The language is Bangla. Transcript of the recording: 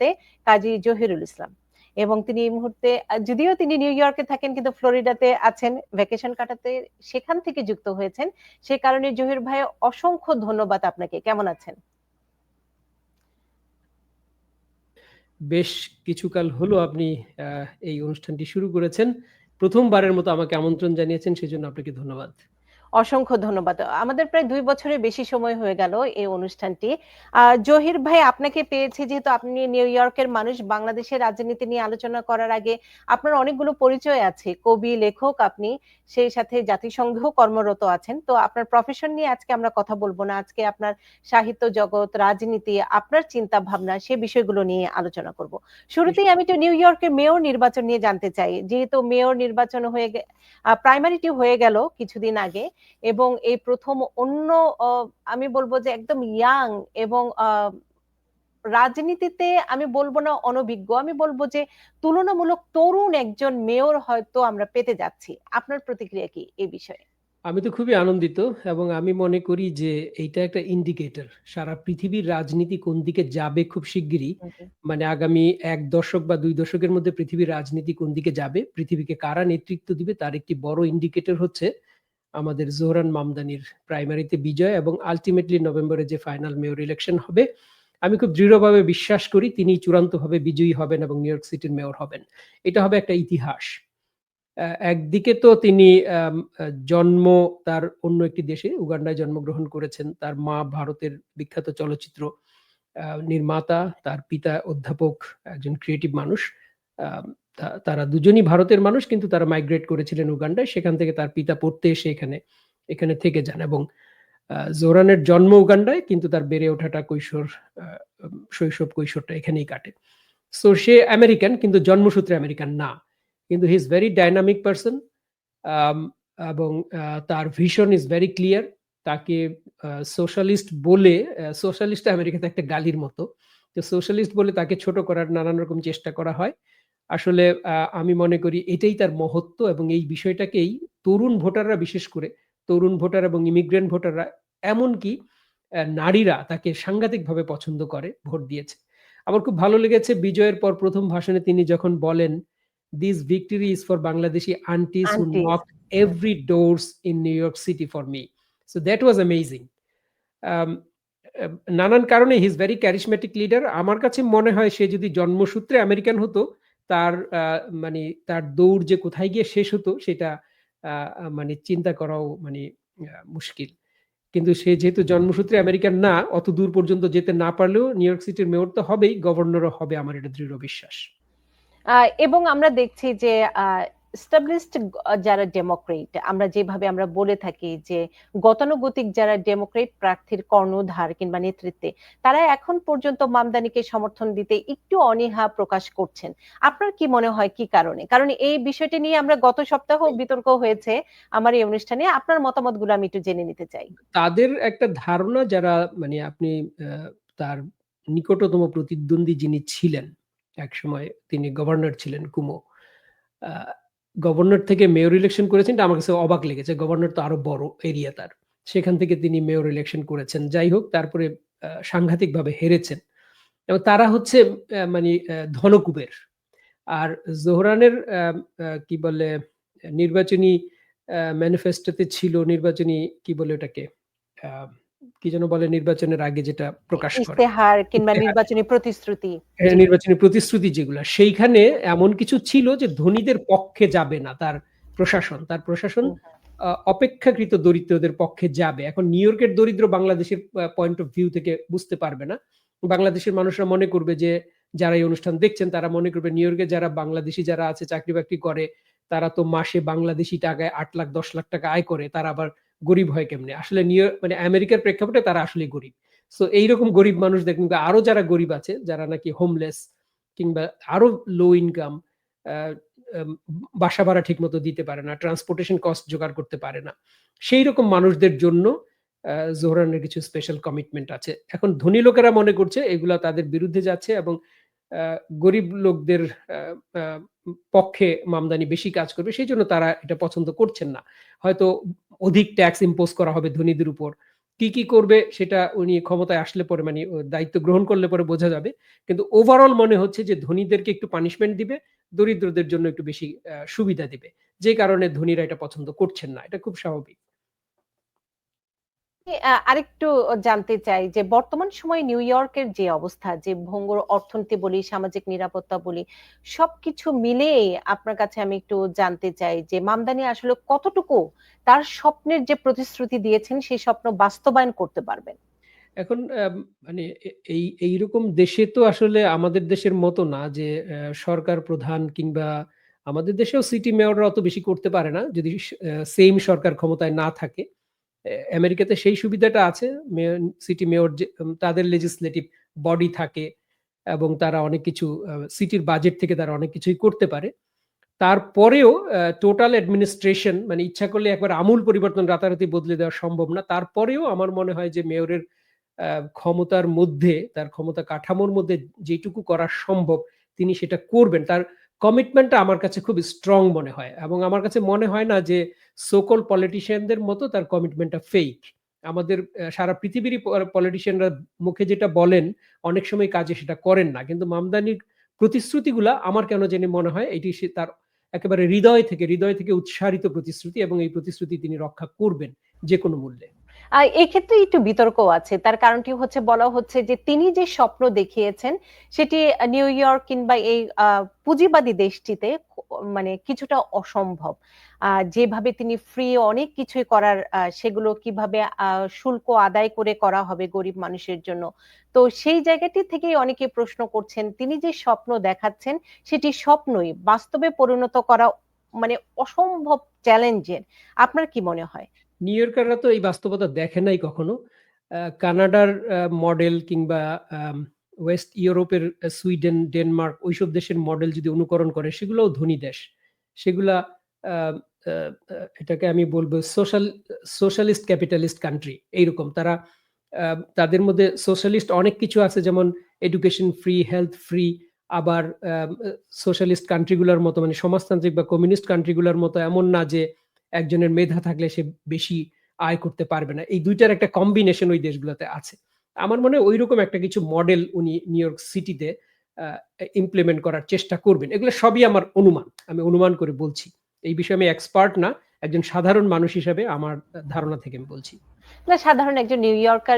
মুহূর্তে কাজী জহিরুল ইসলাম। এবং তিনি এই মুহূর্তে, যদিও তিনি নিউ ইয়র্কে থাকেন কিন্তু ফ্লোরিডাতে আছেন, ভ্যাকেশন কাটাতে সেখান থেকে যুক্ত হয়েছেন। সে কারণে জহির ভাই, অসংখ্য ধন্যবাদ আপনাকে। কেমন আছেন? বেশ কিছুকাল হলো আপনি এই অনুষ্ঠানটি শুরু করেছেন। প্রথমবারের মতো আমাকে আমন্ত্রণ জানিয়েছেন, সেজন্য আপনাকে ধন্যবাদ। অসংখ্য ধন্যবাদ। আমাদের প্রায় দুই বছরের বেশি সময় হয়ে গেল এই অনুষ্ঠানটি। জহির ভাই, আপনাকে পেয়েছি যেহেতু আপনি নিউ ইয়র্কের মানুষ, বাংলাদেশের রাজনীতি নিয়ে আলোচনা করার আগে আপনার অনেকগুলো পরিচয় আছে। কবি, লেখক আপনি, সেই সাথে জাতিসংঘেও কর্মরত আছেন। তো আপনার প্রফেশন নিয়ে আজকে আমরা কথা বলব না। আজকে আপনার সাহিত্য জগৎ, রাজনীতি, আপনার চিন্তা ভাবনা সে বিষয়গুলো নিয়ে আলোচনা করব। শুরুতেই আমি তো নিউ ইয়র্কের মেয়র নির্বাচন নিয়ে জানতে চাই। যেহেতু মেয়র নির্বাচন হয়ে প্রাইমারিটি হয়ে গেল কিছুদিন আগে। এবং এই প্রথম অন্য আমি বলব যে একদম ইয়াং এবং রাজনীতিতে আমি বলব না অনভিজ্ঞ আমি বলব যে তুলনামূলক তরুণ একজন মেয়র হয়তো আমরা পেতে যাচ্ছি। আপনার প্রতিক্রিয়া কি এই বিষয়ে? আমি তো খুবই আনন্দিত এবং আমি মনে করি যে এইটা একটা ইন্ডিকেটর সারা পৃথিবীর রাজনীতি কোন দিকে যাবে খুব শিগগিরই। মানে আগামী এক দশক বা দুই দশকের মধ্যে পৃথিবীর রাজনীতি কোন দিকে যাবে পৃথিবীকে কারা নেতৃত্ব দিবে তার একটি বড় ইন্ডিকেটর হচ্ছে আমাদের জোহরান মামদানির প্রাইমারিতে বিজয় এবং আলটিমেটলি নভেম্বরে যে ফাইনাল মেয়র ইলেকশন হবে, আমি খুব দৃঢ়ভাবে বিশ্বাস করি তিনি চূড়ান্তভাবে বিজয়ী হবেন এবং নিউ ইয়র্ক সিটির মেয়র হবেন। এটা হবে একটা ইতিহাস। একদিকে তো তিনি জন্ম তার অন্য একটি দেশে, উগান্ডায় জন্মগ্রহণ করেছেন, তার মা ভারতের বিখ্যাত চলচ্চিত্র নির্মাতা, তার পিতা অধ্যাপক, একজন ক্রিয়েটিভ মানুষ। তারা দুজনই ভারতের মানুষ, কিন্তু তারা মাইগ্রেট করেছিলেন উগান্ডায়। সেখান থেকে তার পিতা পড়তে এসে এখানে এখানে থেকে যান এবং জোরানের জন্ম উগান্ডায়, কিন্তু তার বেড়ে ওঠাটা কৈশোর শৈশব কৈশোরটা এখানেই কাটে। সো সে আমেরিকান, কিন্তু জন্মসূত্রে আমেরিকান না। কিন্তু he is very dynamic person এবং তার ভিশন ইজ ভেরি ক্লিয়ার তাকে সোশ্যালিস্ট বলে সোশ্যালিস্ট আমেরিকাতে একটা গালির মতো। তো সোশ্যালিস্ট বলে তাকে ছোট করার নানান রকম চেষ্টা করা হয়। আসলে আমি মনে করি এটাই তার মহত্ব এবং এই বিষয়টাকেই তরুণ ভোটাররা বিশেষ করে তরুণ ভোটার এবং ইমিগ্রেন্ট ভোটাররা এমনকি নারীরা তাকে সাংঘাতিকভাবে পছন্দ করে ভোট দিয়েছে। আমার খুব ভালো লেগেছে বিজয়ের পর প্রথম ভাষণে তিনি যখন বলেন this victory is for Bangladeshi aunties who knock every doors in New York City for me so that was amazing নানান কারণে he is very charismatic leader আমার কাছে মনে হয় সে যদি জন্মসূত্রে আমেরিকান হতো তার মানে তার দৌড় যে কোথায় গিয়ে শেষ হতো সেটা মানে চিন্তা করাও মানে মুশকিল। কিন্তু সে যেহেতু জন্মসূত্রে আমেরিকান না, অত দূর পর্যন্ত যেতে না পারলেও নিউ ইয়র্ক সিটির মেয়র তো হবেই, গভর্নরও হবে আমার এটা দৃঢ় বিশ্বাস। এবং আমরা দেখছি যে স্টাবলিশড যারা ডেমোক্রেট আমরা যেভাবে আমরা বলে থাকি যে গতানুগতিক যারা ডেমোক্রেট প্রার্থীর কর্ণধার কিংবা নেতৃত্বে, তারা এখন পর্যন্ত মামদানিকে সমর্থন দিতে একটু অনীহা প্রকাশ করছেন। আপনার কি মনে হয় কি কারণে? কারণ এই বিষয়টি নিয়ে আমরা গত সপ্তাহ বিতর্ক হয়েছে আমার এই অনুষ্ঠানে, আপনার মতামতগুলো আমি একটু জেনে নিতে চাই। তাদের একটা ধারণা যারা মানে আপনি তার নিকটতম প্রতিদ্বন্দ্বী যিনি ছিলেন, একসময় তিনি গভর্নর ছিলেন কুমো গভর্নর থেকে মেয়র ইলেকশন করেছেন আমার কাছে অবাক লেগেছে। গভর্নর তো আরও বড় এরিয়া তার। সেখান থেকে তিনি মেয়র ইলেকশন করেছেন। যাই হোক, তারপরে সাংঘাতিকভাবে হেরেছেন। এবং তারা হচ্ছে মানে ধনকুবের। আর জোহরানের কি বলে, নির্বাচনী ম্যানিফেস্টোতে ছিল, নির্বাচনী, কি বলে ওটাকে কি যেন বলে নির্বাচনের আগে যেটা প্রকাশ করে। ইস্তেহার কিংবা নির্বাচনী প্রতিশ্রুতি। হ্যাঁ, নির্বাচনী প্রতিশ্রুতি যেগুলো। সেইখানে এমন কিছু ছিল যে ধনীদের পক্ষে যাবে না তার প্রশাসন। তার প্রশাসন অপেক্ষাকৃত দরিদ্রদের পক্ষে যাবে। এখন নিউ ইয়র্কের দরিদ্র বাংলাদেশের পয়েন্ট অফ ভিউ থেকে বুঝতে পারবে না। বাংলাদেশের মানুষরা মনে করবে যে যারা এই অনুষ্ঠান দেখছেন তারা মনে করবে নিউ ইয়র্কে যারা বাংলাদেশি যারা আছে চাকরি বাকরি করে তারা তো মাসে বাংলাদেশি টাকায় আট লাখ দশ লাখ টাকা আয় করে। তারা আবার গরিব হয় কেমনে? আসলে নিউ মানে আমেরিকার প্রেক্ষাপটে তারা আসলে গরিব। সো এইরকম গরিব মানুষ কিন্তু আরও যারা গরিব আছে, যারা নাকি হোমলেস কিংবা আরও লো ইনকাম বাসা ভাড়া ঠিক মতো দিতে পারে না ট্রান্সপোর্টেশন কস্ট জোগাড় করতে পারে না সেই রকম মানুষদের জন্য জোহরানের কিছু স্পেশাল কমিটমেন্ট আছে। এখন ধনী লোকেরা মনে করছে এগুলা তাদের বিরুদ্ধে যাচ্ছে এবং গরিব লোকদের পক্ষে মামদানি বেশি কাজ করবে, সেই জন্য তারা এটা পছন্দ করছেন না। হয়তো অধিক ট্যাক্স ইম্পোজ করা হবে ধনীদের উপর কি, কি করবে সেটা উনি ক্ষমতায় আসলে পরে মানে দায়িত্ব গ্রহণ করলে পরে বোঝা যাবে। কিন্তু ওভারঅল মনে হচ্ছে যে ধনীদেরকে একটু পানিশমেন্ট দিবে, দরিদ্রদের জন্য একটু বেশি সুবিধা দিবে। যে কারণে ধনীরা এটা পছন্দ করছেন না। এটা খুব স্বাভাবিক। আরেকটু জানতে চাই যে বর্তমান সময়ে নিউ ইয়র্কের যে অবস্থা, যে ভঙ্গুর অর্থনীতি বলি, সামাজিক নিরাপত্তা বলি, সবকিছু মিলিয়ে আপনার কাছে আমি একটু জানতে চাই যে মামদানি আসলে কতটুকু তার স্বপ্নের যে প্রতিশ্রুতি দিয়েছেন সেই স্বপ্ন বাস্তবায়ন করতে পারবেন? এখন মানে এই এইরকম দেশে তো আসলে আমাদের দেশের মতো না যে সরকার প্রধান কিংবা আমাদের দেশেও সিটি মেয়ররা অত বেশি করতে পারে না যদি স অ্যা সেইম সরকার ক্ষমতায় না থাকে। আমেরিকাতে সেই সুবিধাটা আছে। সিটি মেয়র তাদের লেজিসলেটিভ বডি থাকে এবং তারা অনেক কিছু সিটির বাজেট থেকে তারা অনেক কিছুই করতে পারে। তারপরেও টোটাল অ্যাডমিনিস্ট্রেশন মানে ইচ্ছা করলে একবার আমূল পরিবর্তন রাতারাতি বদলে দেওয়া সম্ভব না। তারপরেও আমার মনে হয় যে মেয়রের ক্ষমতার মধ্যে, তার ক্ষমতা কাঠামোর মধ্যে যেটুকু করা সম্ভব তিনি সেটা করবেন। তার কমিটমেন্টটা আমার কাছে খুব স্ট্রং মনে হয় এবং আমার কাছে মনে হয় না যে সো কল্ড পলিটিশিয়ানদের মতো তার কমিটমেন্টটা ফেক। আমাদের সারা পৃথিবীরই পলিটিশিয়ানরা মুখে যেটা বলেন অনেক সময় কাজে সেটা করেন না। কিন্তু মামদানির প্রতিশ্রুতিগুলা আমার কেন জানি মনে হয় এটি সে তার একেবারে হৃদয় থেকে, হৃদয় থেকে উৎসাহিত প্রতিশ্রুতি এবং এই প্রতিশ্রুতি তিনি রক্ষা করবেন যে কোনো মূল্যে। এক্ষেত্রে একটু বিতর্ক আছে। তার কারণটি হচ্ছে, বলা হচ্ছে যে তিনি যে স্বপ্ন দেখিয়েছেন, সেটি নিউ ইয়র্ক কিংবা এই পুঁজিবাদী দেশটিতে মানে কিছুটা অসম্ভব। যেভাবে তিনি ফ্রি অনেক কিছুই করার সেগুলো কীভাবে শুল্ক আদায় করে করা হবে গরিব মানুষের জন্য। তো সেই জায়গাটি থেকেই অনেকে প্রশ্ন করছেন, তিনি যে স্বপ্ন দেখাচ্ছেন, সেটি স্বপ্নই। বাস্তবে পরিণত করা মানে অসম্ভব চ্যালেঞ্জের। আপনার কি মনে হয়? নিউ ইয়র্কাররা তো এই বাস্তবতা দেখে নাই কখনো। কানাডার মডেল কিংবা ওয়েস্ট ইউরোপের সুইডেন, ডেনমার্ক ওইসব দেশের মডেল যদি অনুকরণ করে সেগুলোও ধনী দেশ। সেগুলা এটাকে আমি বলব সোশ্যাল সোশ্যালিস্ট ক্যাপিটালিস্ট কান্ট্রি এইরকম। তারা তাদের মধ্যে সোশ্যালিস্ট অনেক কিছু আছে যেমন এডুকেশন ফ্রি, হেলথ ফ্রি আবার সোশ্যালিস্ট কান্ট্রিগুলোর মতো মানে সমাজতান্ত্রিক বা কমিউনিস্ট কান্ট্রিগুলোর মতো এমন না যে একজনের মেধা থাকলে সে বেশি আয় করতে পারবে না। এই দুইটার একটা কম্বিনেশন ওই দেশগুলোতে আছে। আমার মনে হয় ওইরকম একটা কিছু মডেল উনি নিউ ইয়র্ক সিটিতে ইমপ্লিমেন্ট করার চেষ্টা করবেন। এগুলো সবই আমার অনুমান। আমি অনুমান করে বলছি। এই বিষয়ে আমি এক্সপার্ট না। একজন সাধারণ মানুষ হিসাবে আমার ধারণা থেকে আমি বলছি। না, সাধারণ একজন নিউ ইয়র্কার